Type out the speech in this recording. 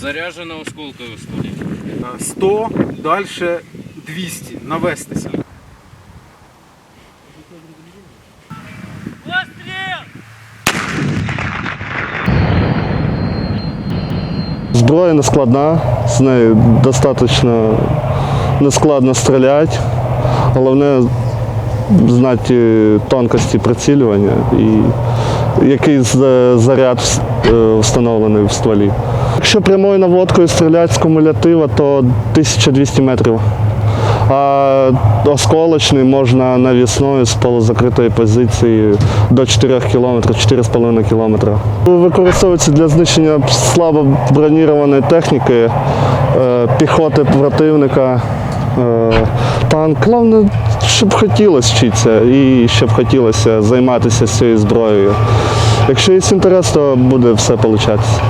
Заряджено осколковою столі. 100, далі 200, навестися. Зброя не складна, з нею достатньо нескладно стріляти. Головне знати тонкості прицілювання і який заряд е, встановлений в стволі. Якщо прямою наводкою стріляти з кумулятива, то 1200 метрів. А осколочний можна навісною з полузакритої позиції до 4 км, 4,5 км. Використовується для знищення слабо бронірованої техніки, е, піхоти противника, е, танк. Головне, щоб хотілося вчитися і щоб хотілося займатися цією зброєю. Якщо є інтерес, то буде все получатися.